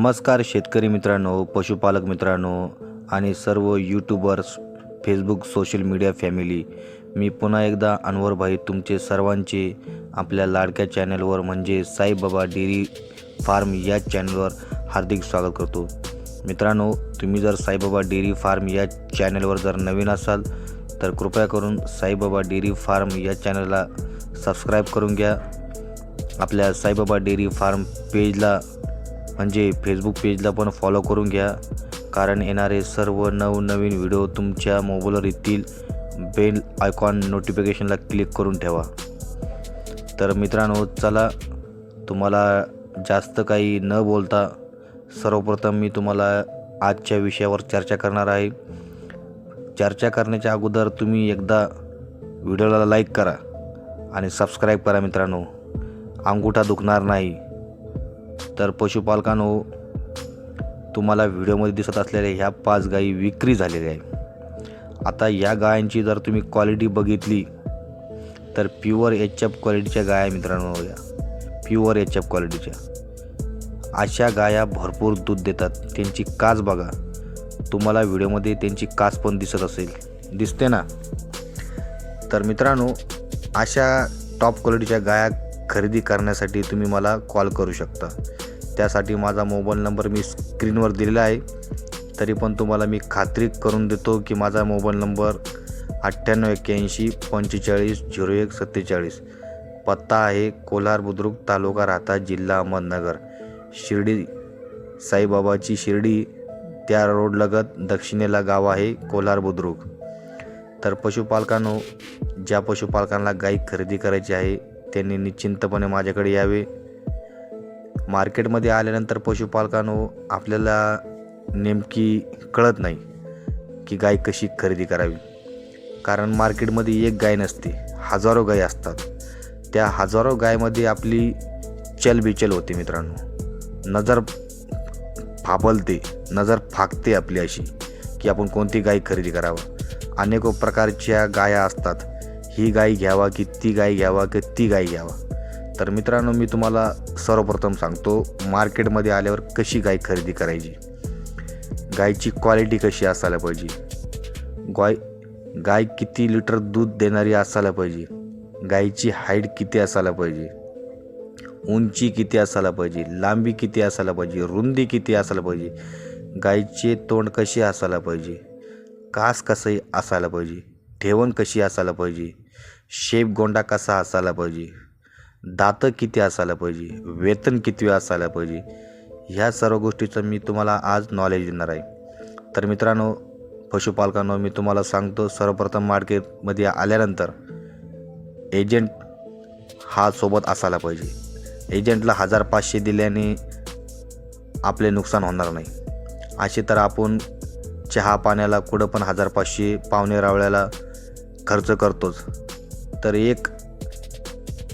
नमस्कार शेतकरी मित्रांनो पशुपालक मित्रांनो आणि सर्व YouTubers Facebook social media family मी पुन्हा एकदा अनवरभाई तुमचे सर्वांचे आपल्या लाडक्या चॅनलवर म्हणजे साईबाबा डेअरी फार्म या चॅनलवर हार्दिक स्वागत करतो. मित्रांनो तुम्ही जर साईबाबा डेअरी फार्म या चॅनलवर जर नवीन असाल तर कृपया करून साईबाबा डेअरी फार्म या चॅनलला सबस्क्राईब करून घ्या. आपल्या साईबाबा डेअरी फार्म पेजला म्हणजे फेसबुक पेजला पण फॉलो करून घ्या. कारण येणारे सर्व नवनवीन व्हिडिओ तुमच्या मोबाईलवर येतील. बेल आयकॉन नोटिफिकेशनला क्लिक करून ठेवा. तर मित्रांनो चला तुम्हाला जास्त काही न बोलता सर्वप्रथम मी तुम्हाला आजच्या विषयावर चर्चा करणार आहे. चर्चा करण्याच्या अगोदर तुम्ही एकदा व्हिडिओला लाईक करा आणि सबस्क्राईब करा मित्रांनो. अंगुठा दुखणार नाही. तर पशुपालकांनो तुम्हाला व्हिडिओमध्ये दिसत असलेल्या ह्या पाच गायी विक्री झालेल्या आहे आता या गायांची जर तुम्ही क्वालिटी बघितली तर प्युअर एच एफ क्वालिटीच्या गाया मित्रांनो या प्युअर एच एफ क्वालिटीच्या अशा गाया भरपूर दूध देतात. त्यांची कास बघा. तुम्हाला व्हिडिओमध्ये त्यांची कास पण दिसत असेल. दिसते ना? तर मित्रांनो अशा टॉप क्वालिटीच्या गाया खरेदी करण्यासाठी तुम्ही मला कॉल करू शकता. त्यासाठी माझा मोबाईल नंबर मी स्क्रीनवर दिलेला आहे. तरी पण तुम्हाला मी खात्री करून देतो की माझा मोबाईल नंबर अठ्ठ्याण्णव एक्क्याऐंशी पंचेचाळीस झिरो एक सत्तेचाळीस. पत्ता आहे कोल्हार बुद्रुक तालुका राहता जिल्हा अहमदनगर. शिर्डी साईबाबाची शिर्डी त्या रोडलगत दक्षिणेला गाव आहे कोल्हार बुद्रुक. तर पशुपालकांनो ज्या पशुपालकांना गाई खरेदी करायची आहे त्यांनी निश्चिंतपणे माझ्याकडे यावे. मार्केटमध्ये आल्यानंतर पशुपालकांनो आपल्याला नेमकी कळत नाही की गाय कशी खरेदी करावी. कारण मार्केटमध्ये एक गाय नसते हजारो गाय असतात. त्या हजारो गायमध्ये आपली चलबिचल होते मित्रांनो. नजर फाबलते नजर फाकते आपली अशी की आपण कोणती गाय खरेदी करावं. अनेक प्रकारच्या गाया असतात. ही गाय घ्यावा की ती गाय घ्यावा की ती गाय घ्यावा? तर मित्रांनो मी तुम्हाला सर्वप्रथम सांगतो मार्केटमध्ये आल्यावर कशी गाय खरेदी करायची? गायची क्वालिटी कशी असायला पाहिजे? गाय गाय किती लिटर दूध देणारी असायला पाहिजे? गायची हाईट किती असायला पाहिजे? उंची किती असायला पाहिजे? लांबी किती असायला पाहिजे? रुंदी किती असायला पाहिजे? गायचे तोंड कसे असायला पाहिजे? कास कसं असायला पाहिजे? ठेवण कशी असायला पाहिजे? शेप गोंडा कसा असायला पाहिजे? दातं किती असायला पाहिजे? वेतन किती असायला पाहिजे? ह्या सर्व गोष्टीचं मी तुम्हाला आज नॉलेज देणार आहे. तर मित्रांनो पशुपालकांनो मी तुम्हाला सांगतो सर्वप्रथम मार्केटमध्ये आल्यानंतर एजंट हा सोबत असायला पाहिजे. एजंटला हजार पाचशे दिल्याने आपले नुकसान होणार नाही. असे तर आपण चहा पाण्याला कुठं पण हजार पाचशे पावणे रावळ्याला खर्च करतोच. तर एक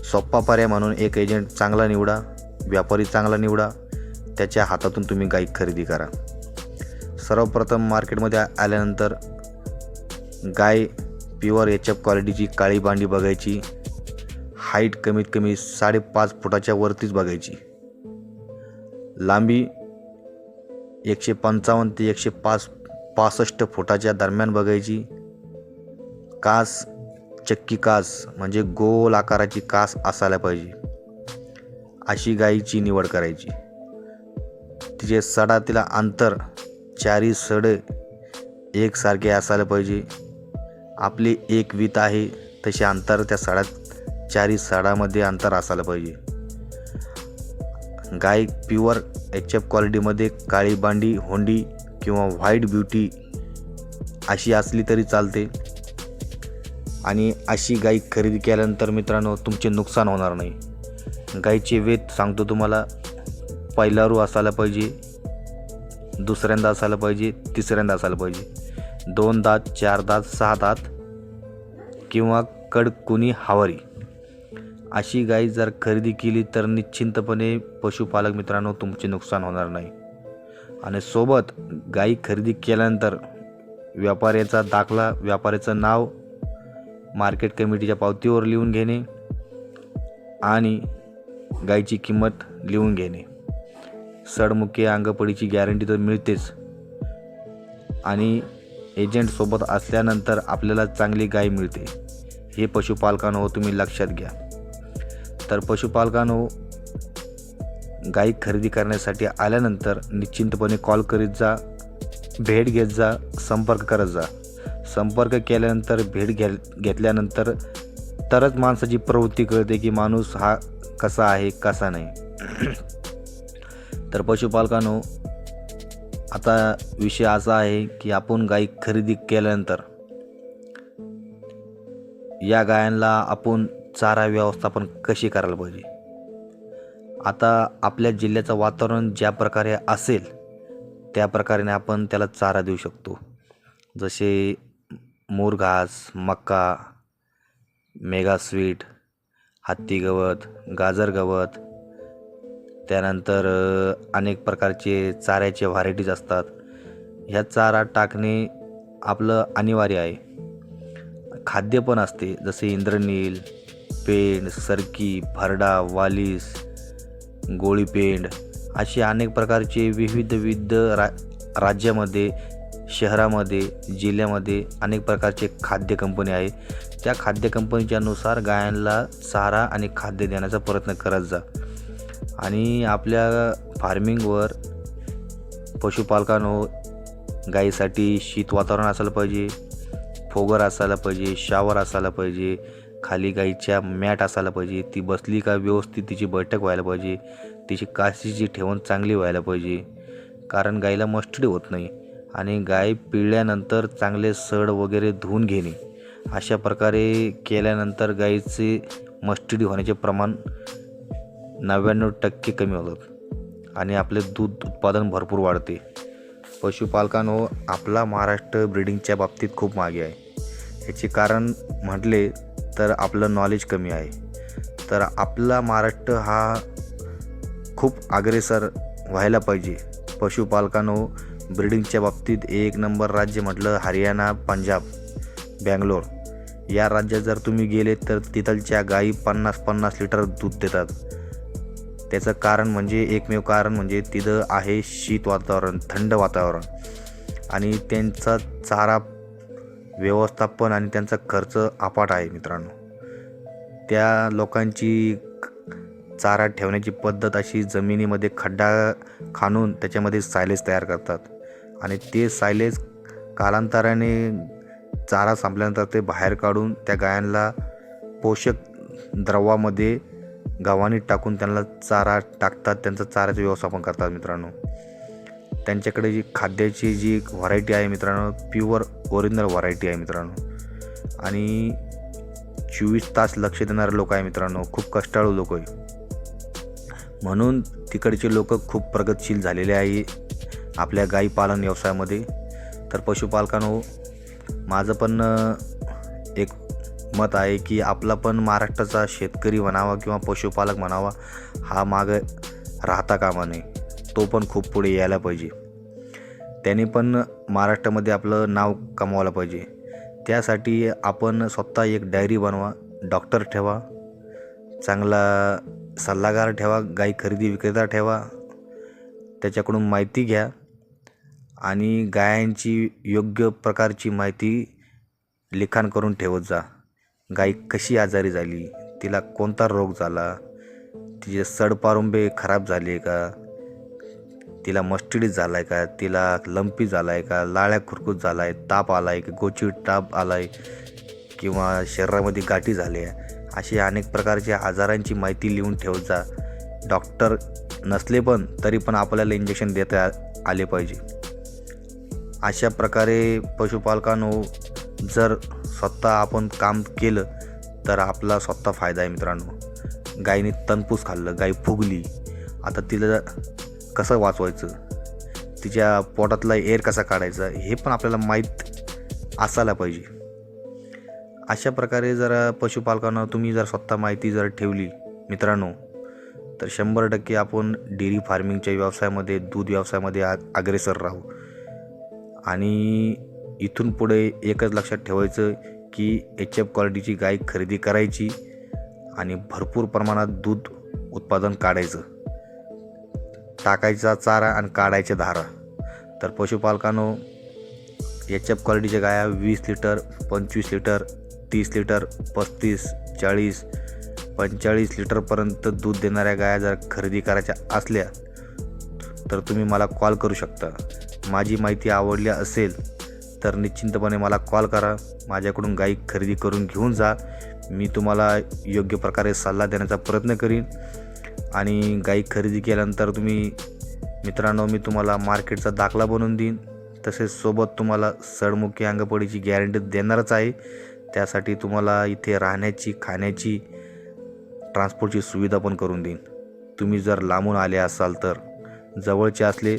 सोप्पा पर्याय म्हणून एक एजंट चांगला निवडा व्यापारी चांगला निवडा त्याच्या हातातून तुम्ही गाईक खरेदी करा. सर्वप्रथम मार्केटमध्ये आल्यानंतर गाय प्युअर एच एफ क्वालिटीची काळी बांडी बघायची हाईट कमीत कमी साडेपाच फुटाच्या वरतीच बघायची. लांबी एकशे पंचावन्न ते एकशे पाच पासष्ट फुटाच्या दरम्यान बघायची. कास चक्की कास म्हणजे गोल आकाराची कास असायला पाहिजे. अशी गायीची निवड करायची. तिचे सडातील अंतर चारी सडे एकसारखे असायला पाहिजे. आपली एक वीत आहे तसे अंतर त्या सडात चारी सडामध्ये अंतर असायला पाहिजे. गाय प्युअर एच एफ क्वालिटीमध्ये काळी बांडी होंडी किंवा व्हाईट ब्युटी अशी असली तरी चालते. आणि अशी गाय खरेदी केल्यानंतर मित्रांनो तुमचे नुकसान होणार नाही. गायचे वेत सांगतो तुम्हाला पहिला रू असायला पाहिजे दुसऱ्यांदा असायला पाहिजे तिसऱ्यांदा असायला पाहिजे. दोन दात चार दात सहा दात किंवा कडकुनी हावरी. अशी गाय जर खरेदी केली तर निश्चिंतपणे पशुपालक मित्रांनो तुमचे नुकसान होणार नाही. आणि सोबत गाई खरेदी केल्यानंतर व्यापाऱ्याचा दाखला व्यापाऱ्याचं नाव मार्केट कमिटीच्या पावतीवर लिहून घेणे आणि गायची किंमत लिहून घेणे. सडमुखी अंगपडीची गॅरंटी तर मिळतेच. आणि एजंटसोबत असल्यानंतर आपल्याला चांगली गाय मिळते. हे पशुपालकांनो तुम्ही लक्षात घ्या. तर पशुपालकांनो गाई खरेदी करण्यासाठी आल्यानंतर निश्चिंतपणे कॉल करीत जा भेट घेत जा संपर्क करत जा. संपर्क केल्यानंतर भेट घ्या घेतल्यानंतर तरच माणसाची प्रवृत्ती कळते की माणूस हा कसा आहे कसा नाही. तर पशुपालकांनो आता विषय असा आहे की आपण गाई खरेदी केल्यानंतर या गायांना आपण चारा व्यवस्थापन कशी करायला पाहिजे? आता आपल्या जिल्ह्याचं वातावरण ज्या प्रकारे असेल त्या प्रकारे आपण त्याला चारा देऊ शकतो. जसे मोरघास मका मेगा स्वीट हत्ती गवत गाजर गवत त्यानंतर अनेक प्रकारचे चाऱ्याचे व्हरायटीज असतात. ह्या चारा टाकणे आपलं अनिवार्य आहे. खाद्य पण असते जसे इंद्रनील पेंड सरकी भरडा वालीस गोळीपेंड असे अनेक प्रकारचे विविध विविध रा राज्यामध्ये शहरामध्ये जिल्ह्यामध्ये अनेक प्रकारचे खाद्य कंपनी आहे त्या खाद्य कंपनीच्यानुसार गायांना चारा आणि खाद्य देण्याचा प्रयत्न करत जा. आणि आपल्या फार्मिंगवर पशुपालकांनो गाईसाठी शीत वातावरण असायला पाहिजे फोगर असायला पाहिजे शावर असायला पाहिजे खाली गाईच्या मॅट असायला पाहिजे ती बसली का व्यवस्थित तिची बैठक व्हायला पाहिजे तिची काशीची ठेवण चांगली व्हायला पाहिजे. कारण गाईला मस्टडी होत नाही. आणि गाय पिळल्यानंतर चांगले सड वगैरे धुवून घेणे. अशा प्रकारे केल्यानंतर गाईचे मस्टिडी होण्याचे प्रमाण नव्याण्णव टक्के कमी होतात आणि आपले दूध उत्पादन भरपूर वाढते. पशुपालकांनो आपला महाराष्ट्र ब्रिडिंगच्या बाबतीत खूप मागे आहे. याचे कारण म्हटले तर आपलं नॉलेज कमी आहे. तर आपला महाराष्ट्र हा खूप अग्रेसर व्हायला पाहिजे. पशुपालकांनो ब्रिडिंगच्या बाबतीत एक नंबर राज्य म्हटलं हरियाणा पंजाब बँगलोर. या राज्यात जर तुम्ही गेले तर तिथलच्या गायी पन्नास पन्नास लिटर दूध देतात. त्याचं कारण म्हणजे एकमेव कारण म्हणजे तिथं आहे शीत वातावरण थंड वातावरण. आणि त्यांचा चारा व्यवस्थापन आणि त्यांचा खर्च अपाट आहे मित्रांनो. त्या लोकांची चारा ठेवण्याची पद्धत अशी जमिनीमध्ये खड्डा खाणून त्याच्यामध्ये सायलेज तयार करतात. आणि ते सायलेज कालांतराने चारा संपल्यानंतर ते बाहेर काढून त्या गायांना पोषक द्रवामध्ये गव्हाणी टाकून त्यांना चारा टाकतात त्यांचं चाऱ्याचं व्यवस्थापन करतात मित्रांनो. त्यांच्याकडे जी खाद्याची जी व्हरायटी आहे मित्रांनो प्युअर ओरिजिनल व्हरायटी आहे मित्रांनो. आणि चोवीस तास लक्ष देणारे लोक आहे मित्रांनो खूप कष्टाळू लोक आहे. म्हणून तिकडचे लोक खूप प्रगतशील झालेले आहे. आपल्या गाई पालन व्यवसायामध्ये. तर पशुपालकांनो माझं पण एक मत आहे की आपला पण महाराष्ट्राचा शेतकरी म्हणावा किंवा पशुपालक म्हणावा हा माग राहता कामा नये. तो पण खूप पुढे यायला पाहिजे. त्याने पण महाराष्ट्रामध्ये आपलं नाव कमवायला पाहिजे. त्यासाठी आपण स्वतः एक डायरी बनवा डॉक्टर ठेवा चांगला सल्लागार ठेवा गाई खरेदी विक्रेता ठेवा त्याच्याकडून माहिती घ्या. आणि गायांची योग्य प्रकारची माहिती लिखाण करून ठेवत जा. गाय कशी आजारी झाली तिला कोणता रोग झाला तिचे सडपारुंबे खराब झाले का तिला मस्टिडीज झाला आहे का तिला लंपी झाला आहे का लाळ्या खुरकूत झाला आहे ताप आला आहे की गोची ताप आला आहे किंवा शरीरामध्ये गाठी झाली आहे अशी अनेक प्रकारच्या आजारांची माहिती लिहून ठेवत जा. डॉक्टर नसले पण तरी पण आपल्याला इंजेक्शन देता आले पाहिजे. अशा प्रकारे पशुपालकांनो जर स्वतः आपण काम केलं तर आपला स्वतः फायदा आहे मित्रांनो. गायीने तनपूस खाल्लं गाय फुगली. आता तिला कसं वाचवायचं? तिच्या पोटातला एअर कसा काढायचा? हे पण आपल्याला माहीत असायला पाहिजे. अशा प्रकारे जर पशुपालकांना तुम्ही जर स्वतः माहिती जर ठेवली मित्रांनो तर शंभर टक्के आपण डेअरी फार्मिंगच्या व्यवसायामध्ये दूध व्यवसायामध्ये आ अग्रेसर राहू. आणि इथून पुढे एकच लक्षात ठेवायचं की एच एफ क्वालिटीची गाय खरेदी करायची आणि भरपूर प्रमाणात दूध उत्पादन काढायचं. टाकायचा चारा आणि काढायचे धारा. तर पशुपालकांनो एच एफ क्वालिटीच्या गाया वीस लिटर पंचवीस लिटर तीस लिटर पस्तीस चाळीस पंचेचाळीस लिटरपर्यंत दूध देणाऱ्या गाया जर खरेदी करायच्या असल्या तर तुम्ही मला कॉल करू शकता. माझी माहिती आवडली असेल तर निश्चिंतपणे मला कॉल करा. माझ्याकडून गाई खरेदी करून घेऊन जा. मी तुम्हाला योग्य प्रकारे सल्ला देण्याचा प्रयत्न करीन. आणि गाई खरेदी केल्यानंतर तुम्ही मित्रांनो मी तुम्हाला मार्केटचा दाखला बनवून देईन. तसेच सोबत तुम्हाला सडमुखी अंगपडीची गॅरंटी देणारच आहे. त्यासाठी तुम्हाला इथे राहण्याची खाण्याची ट्रान्सपोर्टची सुविधा पण करून देईन. तुम्ही जर लांबून आले असाल तर. जवळचे असले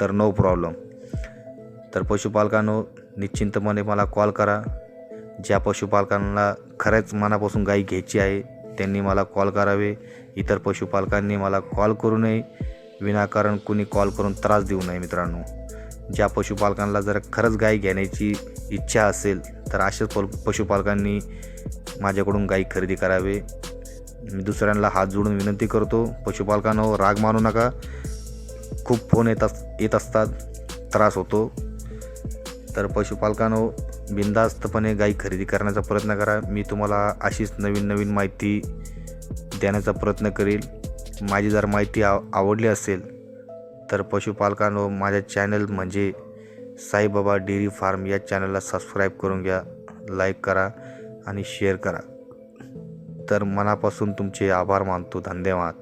तर नो प्रॉब्लेम तर पशुपालकांनो निश्चिंतपणे मला कॉल करा. ज्या पशुपालकांना खरंच मनापासून गाई घ्यायची आहे त्यांनी मला कॉल करावे. इतर पशुपालकांनी मला कॉल करू नये. विनाकारण कुणी कॉल करून त्रास देऊ नये मित्रांनो. ज्या पशुपालकांना जर खरंच गाय घेण्याची इच्छा असेल तर अशाच प पशुपालकांनी माझ्याकडून गाई खरेदी करावे. मी दुसऱ्यांना हात जोडून विनंती करतो. पशुपालकांनो राग मानू नका. खूप फोन येत अस येत असतात त्रास होतो. तर पशुपालकांनो बिनधास्तपणे गाई खरेदी करण्याचा प्रयत्न करा. मी तुम्हाला अशीच नवीन नवीन माहिती देण्याचा प्रयत्न करेल. माझी जर माहिती आव आवडली असेल तर पशुपालकांनो माझ्या चॅनल म्हणजे साईबाबा डेअरी फार्म या चॅनलला सबस्क्राईब करून घ्या लाईक करा आणि शेअर करा. तर मनापासून तुमचे आभार मानतो. धन्यवाद.